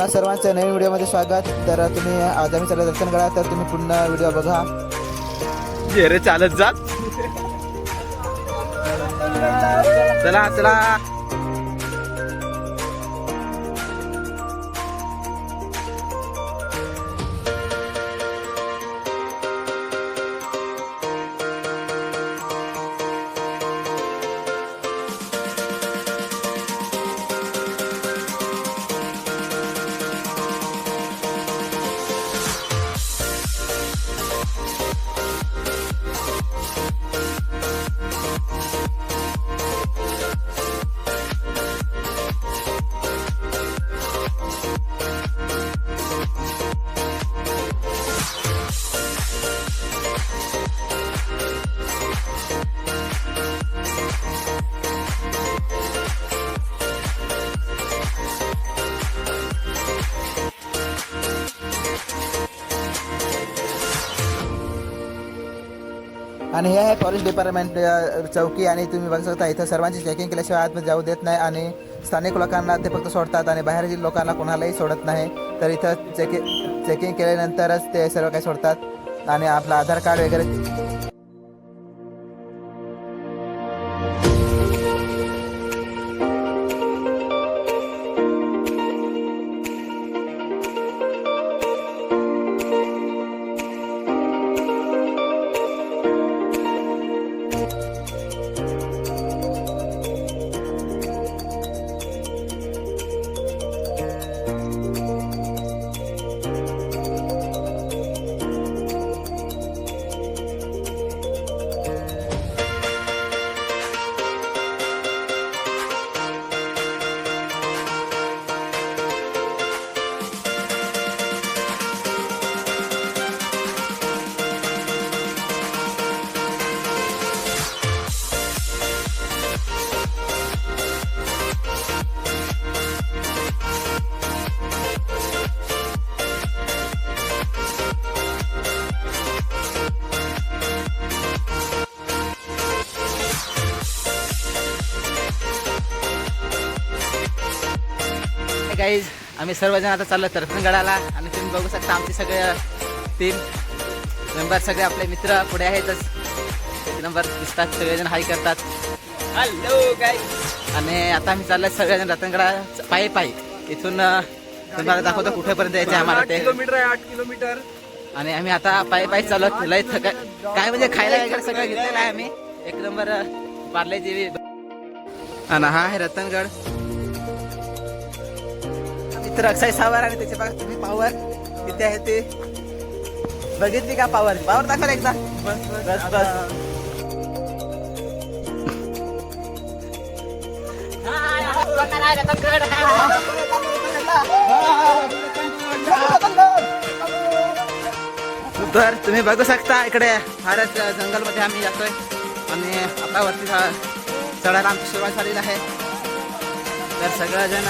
पुन्हा सर्वांचं नवीन व्हिडिओमध्ये स्वागत. तर तुम्ही आज आम्ही दर्शन करा तर तुम्ही पुन्हा व्हिडिओ बघा. रे चालत जात. चला चला. आणि हे आहे फॉरेस्ट डिपार्टमेंट चौकी आणि तुम्ही बघू शकता इथं सर्वांची चेकिंग केल्याशिवाय आतमध्ये जाऊ देत नाही आणि स्थानिक लोकांना ते फक्त सोडतात आणि बाहेरच्या लोकांना कोणालाही सोडत नाही. तर इथं चेकिंग चेकिंग केल्यानंतरच ते सर्व काही सोडतात. आणि आपलं आधार कार्ड वगैरे गाईज आम्ही सर्वजण आता चाललो तरफणगडाला आणि तुम्ही बघू शकता आमचे सगळे तीन मेंबर सगळे आपले मित्र पुढे आहेतच. एक नंबर दिसतात सगळेजण हाय करतात. हॅलो गाईज आणि आता आम्ही चाललोय सगळेजण रतनगडा पायी पायी. इथून तुम्हाला दाखवतो कुठेपर्यंत यायचे आम्हाला ते. किलोमीटर आहे आठ किलोमीटर. आणि आम्ही आता पायी पायी चालत लय थका काय म्हणजे खायला वगैरे सगळं घेतलेलं आहे आम्ही. एक नंबर पार्लेजी आणि हा आहे रतनगड. मित्र अक्षय सावर आणि त्याचे बघा तुम्ही पावर किती आहे ते. बघितली का पावर पावर दाखव एकदा. बस बस. तर तुम्ही बघू शकता इकडे फारच जंगलमध्ये आम्ही जातोय आणि आता वरती चढायला आमची सुरुवात झालेली आहे. तर सगळेजण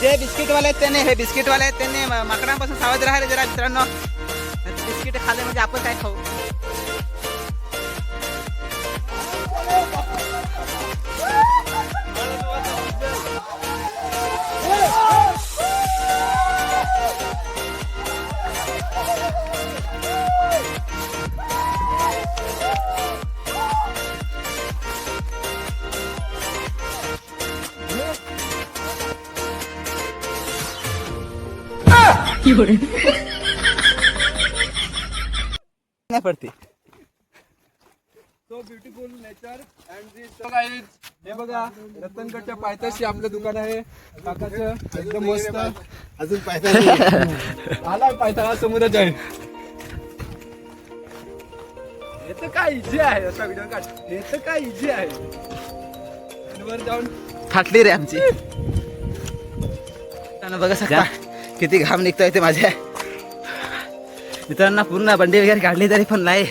जे बिस्किटवाले आहेत त्याने हे बिस्किटवाले आहेत त्यांनी माकडांपासून सावध राहिले जरा मित्रांनो. बिस्किट खाल्ले म्हणजे आपण काय खाऊ? नाही पडते. सो ब्युटिफुल नेचर अँड हे बघा रतनगडच्या पायथ्याशी आपलं दुकान आहे. काकाचं एकदम मस्त. अजून पाहिजे आला पायथा समोरच आहे हे तर काय इझी आहे. असा व्हिडिओ काढ. हे तर काय इझी आहे. वर जाऊन फाटली रे आमची. बघा शकता किती घाम निघतोय ते माझ्या. मित्रांना पूर्ण बंडी वगैरे काढली तरी पण नाही.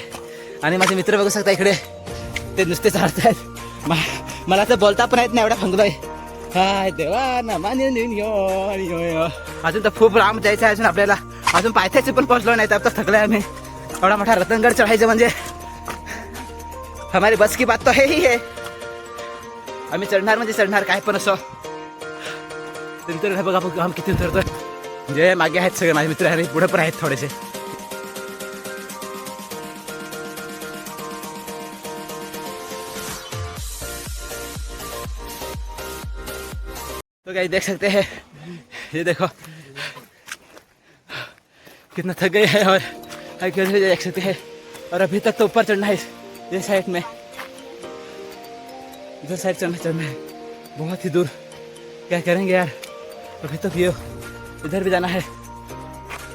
आणि माझे मित्र बघू शकता इकडे. ते नुसते चालत आहेत मला तर बोलता पण येत नाही एवढा फंगलोय हाय देवा ना मान्य अजून तर खूप लांब जायचं आहे अजून आपल्याला. अजून पायथ्याचे पण पोहोचलो नाही तर आता थकलोय आम्ही. एवढा मोठा रतनगड चढायचं म्हणजे. हमारी बस की बात तो हे ही आम्ही चढणार म्हणजे चढणार काय पण असो. तर बघा बघा आम्ही किती उतरतोय. जे मागे आहेत सगळे माझे मित्र आणि पुढे पण आहेत थोडेसे तो क्या देख सकते हैं ये देखो कितना थक गए हैं और देख सकते हैं और अभी तक तो ऊपर चढ़ना है इस- साइड में इधर साइड चढ़ना चढ़ना है बहुत ही दूर क्या करेंगे यार अभी तक ये इधर भी जाना है।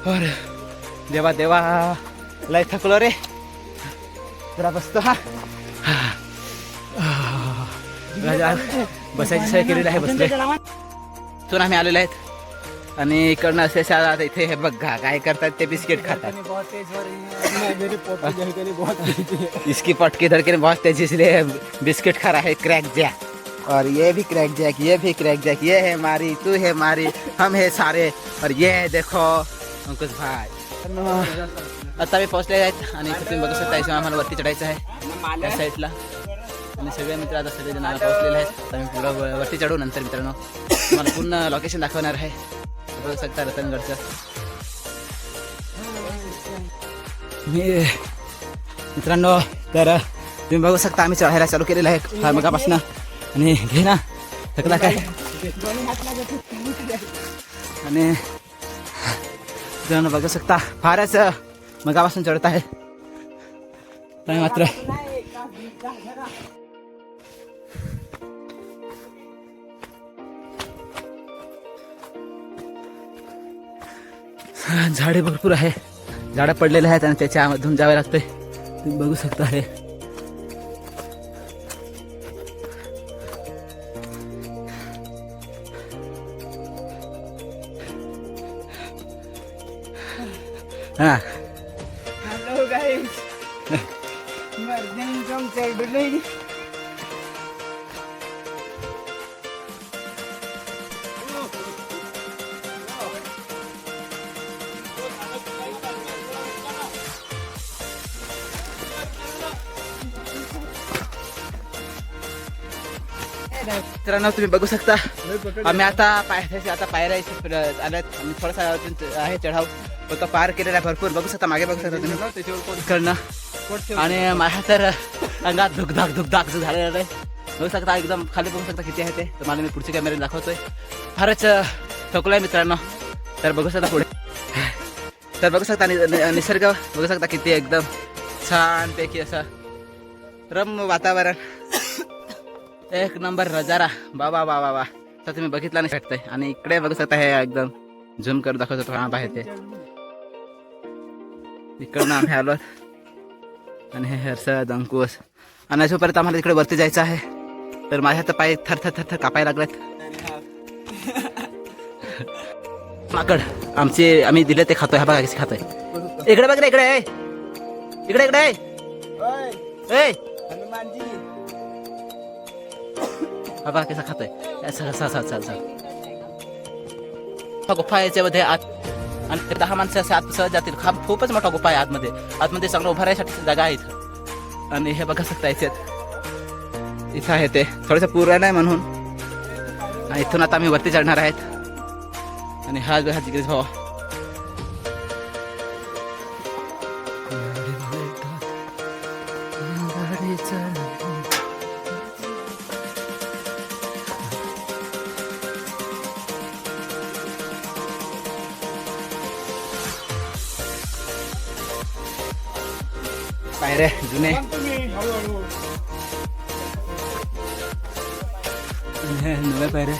और देवा देवा लय थकलो रे जरा बसतो हा। राजा बसायची सोय केलेली आहे बसले तिथून आम्ही आलेलो आहेत आणि इकडनं असे आता इथे हे बघा काय करतात ते बिस्किट खातात इसकी पटकी धड़कन बहुत तेज इसलिए बिस्किट खा रहा है क्रैक जैक। और ये भी क्रैक जैक ये भी क्रैक जैक ये है मारी तू है मारी हम है सारे। और ये है देखो अंकुश भाई। आता मी पोहोचले आहेत आणि तुम्ही बघू शकता इथे आम्हाला वरती चढायचं आहे. त्या साईडला आणि सगळे मित्र आता सगळे जण पोहोचलेले आहेत. आता मी पुढं वरती चढू नंतर मित्रांनो. तुम्हाला पूर्ण लोकेशन दाखवणार आहे. बघू शकता रतनगडचं. मी मित्रांनो तर तुम्ही बघू शकता आम्ही चढायला चालू केलेलं आहे. फार मगापासून आणि घे ना. थकला काय? आणि बघू शकता. फारच मगापासून चढत आहे. पण मात्र. झाडे भरपूर आहे. झाडं पडलेले आहेत आणि त्याच्यामधून जावे लागते तुम्ही बघू शकता हे. हा Hello guys. Merdeng dong saya dulu ini. मित्रांनो तुम्ही बघू शकता आम्ही आता पायऱ्याचे आता पायऱ्या इथे फिर- आल्यात आम्ही थोडासा अजून आहे चढाव फक्त पार केलेला भरपूर. बघू शकता मागे बघू शकता तुम्ही. इकडनं. आणि माझ्या तर अंगात धुकधाक धुकधाक जो झालेला आहे. बघू शकता एकदम खाली बघू शकता किती आहे ते. तुम्हाला मी पुढच्या कॅमेऱ्यात दाखवतोय. फारच थकलोय मित्रांनो. तर बघू शकता पुढे. तर बघू शकता निसर्ग. बघू शकता किती एकदम छानपैकी असं रम्य वातावरण. एक नंबर नजारा. बाबा बाबा बा तर तुम्ही बघितला नाही शकताय आणि इकडे बघू शकता हे एकदम झूम करून दाखवतो हा बाहेर ते. इकडनं आम्ही आलो. आणि हे हर्षद अंकुश आणि अजूनपर्यंत आम्हाला तिकडे वरती जायचं आहे. तर माझ्या तर पाय थर थर थर थर कापायला लागलेत. माकड आमचे आम्ही दिले ते खातोय. हा बघा कसे खातोय. इकडे बघ रे इकडे. इकडे इकडे ए. हा बघा कसा खातोय. असं असं असं हा गुफा याच्यामध्ये. आत आणि ते दहा माणसं असे आत सहज जातील. हा खूपच मोठा गुफा आहे आतमध्ये. आतमध्ये चांगलं उभा राहण्यासाठी जागा आहे इथं. आणि हे बघा शकता याच्यात इथं आहे ते. थोडंसं पूर्ण नाही म्हणून. आणि इथून आता आम्ही वरती चढणार आहेत. आणि हा. हा जिगरीश भावा पायऱ्या जुने हे नव्या पायऱ्या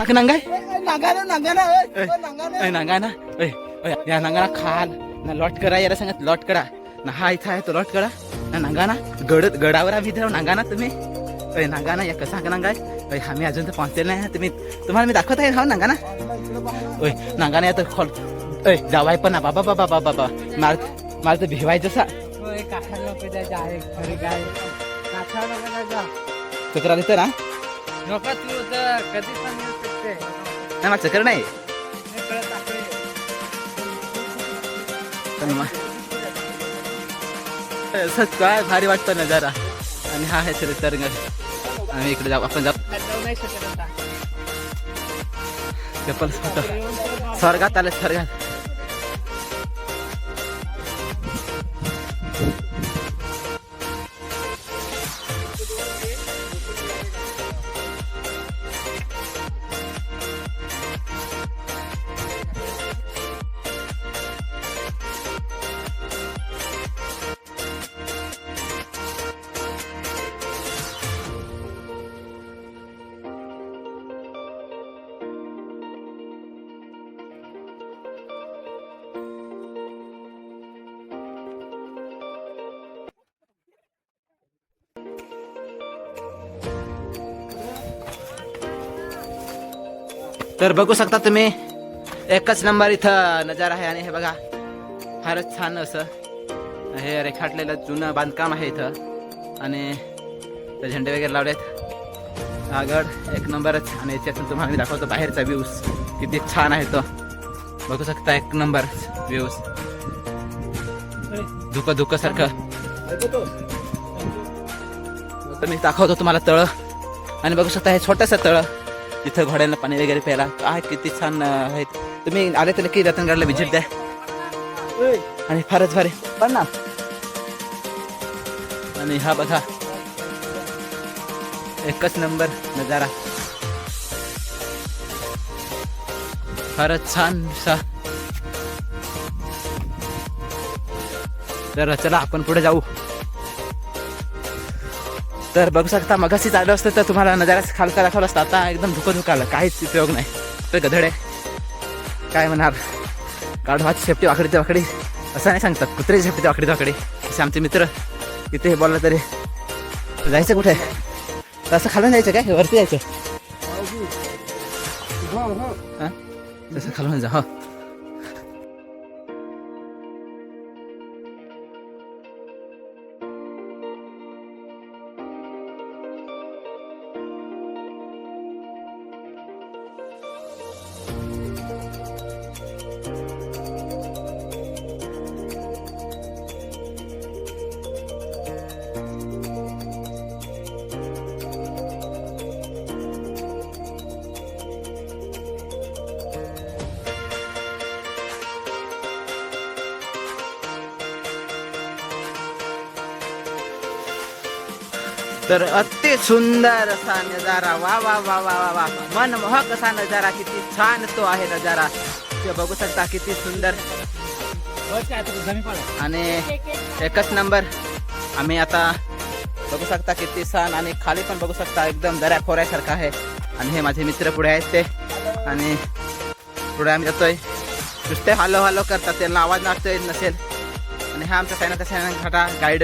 थाक नंगाय nagana. ए नांगाना ए ए, या नांगाना खाल. ना लॉट करा याला सांगत लॉट करा. ना हा इथं आहे तो लॉट करा. ना नांगाना गड गडावर आम्ही इथे नांगाना तुम्ही. ए नांगाना या कसा नांगाय ए आम्ही अजून तर पोहोचलेलो नाही. ना तुम्ही तुम्हाला मी दाखवत आहे. हा नांगाना ओय नांगाना या तर खोल. ऐ जावाय पण ना. बाबा बाबा बाबा बाबा. मला मला तर भिवायचं सा. खरी काय आली तर ना. नको तू तर कधी पण नाही? चक्कर नाही असंच काय भारी वाटतं नजारा. आणि हा आहे सर तरंग. आम्ही इकडे जाऊ आपण जाऊ. चप्पल स्वर्गात आले स्वर्गात. तर बघू शकता तुम्ही एकच नंबर इथं नजारा आहे आणि हे बघा फारच छान असं. हे रेखाटलेलं जुनं बांधकाम आहे इथं. आणि ते झेंडे वगैरे लावलेत. हा गड एक नंबरच आणि याच्यातून तुम्हाला मी दाखवतो बाहेरचा व्ह्यूज किती छान आहे तो. बघू शकता एक नंबर व्ह्यूज धुकं धुकं सारखं. तर मी दाखवतो तुम्हाला तळ. आणि बघू शकता हे छोटंसं तळ. तिथं घोड्यांना पाणी वगैरे प्यायला. आहे किती छान आहेत तुम्ही आले तर नक्की रतनगडला व्हिजिट द्या. आणि फारच भारी. पण ना. आणि हा बघा. एकच नंबर नजारा. फारच छान सा तर चला आपण पुढे जाऊ. तर बघू शकता मगाशी चालू असतं तर तुम्हाला नजारा खालचा दाखवला असता. आता एकदम धुकं धुकं आलं काहीच उपयोग नाही. तर गधड. आहे काय म्हणणार गाढवाची शेपटी वाकडी ते वाकडी. असं नाही सांगतात. कुत्र्याची शेपटी ते वाकडी वाकडी. असे आमचे मित्र इथे बोलला तरी. जायचं कुठे? तर असं खालून जायचं काय? वरती जायचं? तसं खालून जा हो. तर अति सुंदर असा नजारा. वा वा वा वा वा वा. मनमोहक असा नजारा. किती छान तो आहे नजारा. ते बघू शकता किती सुंदर. आणि एकच नंबर. आम्ही आता बघू शकता किती छान आणि खाली पण बघू शकता एकदम दऱ्या खोऱ्यासारखा आहे. आणि हे माझे मित्र पुढे आहेत ते. आणि पुढे आम्ही जातोय. नुसते हालो हालो करतात. त्यांना आवाज नाचतोय नसेल. आणि हा आमचा सैना सैना घाटा गाईड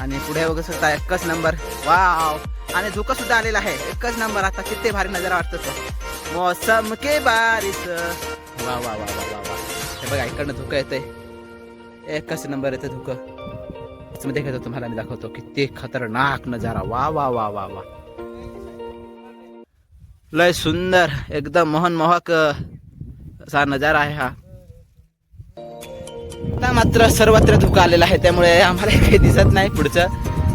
आणि पुढे बघू शकता एकच नंबर वाव आणि धुकं सुद्धा आलेला आहे. एकच नंबर आता किती भारी नजर वाटतो तो. मौसम के बारिश. वा वा वा वा वा वा हे बघा इकडनं धुकं येतंय. एकच नंबर येतं धुकं. त्याच्यामध्ये घेतो तुम्हाला मी दाखवतो. किती खतरनाक नजारा. वा वा वा वा वा लय सुंदर. एकदम मोहनमोहक असा नजारा आहे हा. आता मात्र सर्वत्र धुका आलेलं आहे त्यामुळे आम्हाला काही दिसत नाही पुढचं.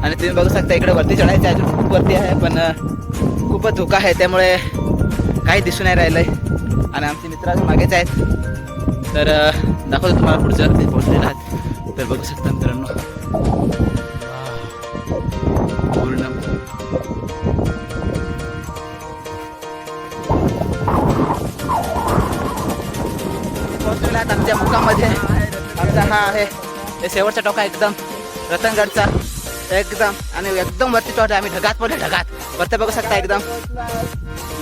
आणि तुम्ही बघू शकता इकडे वरती चढायचं आहे अजून खूप वरती आहे पण खूपच धोका आहे त्यामुळे काही दिसून नाही राहिलंय. आणि आमचे मित्र मागेच आहेत. तर दाखवतो तुम्हाला पुढचं ते पोहोचलेलं आहेत. तर बघू शकता मित्रांनो. पूर्ण. पोहोचलेला आहेत आमच्या मुखामध्ये. हा आहे हे शेवटचा टोका एकदम. रतनगडचा. एकदम. आणि एकदम वरती टोट आम्ही ढगात पडले ढगात. वरती बघू शकता एकदम.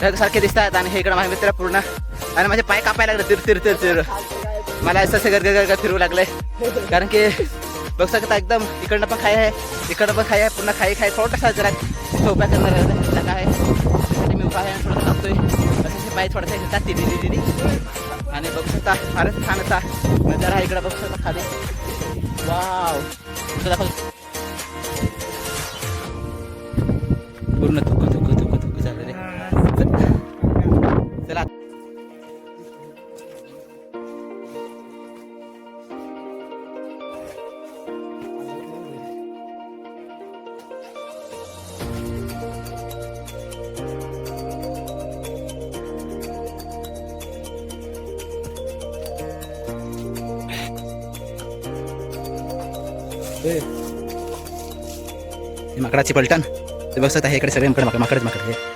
ढग सारखे दिसतात आणि हे इकडे माझे मित्र पूर्ण. आणि माझे पाय कापायला लागले तिर तिर तिर तिर. मला असं असं गरगर फिरू लागले कारण की बघू शकता एकदम इकडनं पण खाई आहे. इकडनं पण खाई आहे पूर्ण खाई खाई. थोडासा जरा सोप्या करणार आहे. आणि मी उभा आहे थोडं थोडंसं थांबतोय. असं पाय थोडासा घेतात तिरी तिरी आणि बघू शकता. फारच छान असा नजारा आहे इकडे बघू शकता खाली वाव. दाखव पूर्ण धुकं माकडाची पलटण ते बघू आहे इकडे सगळे माकड माकड माकडच माकड. आहे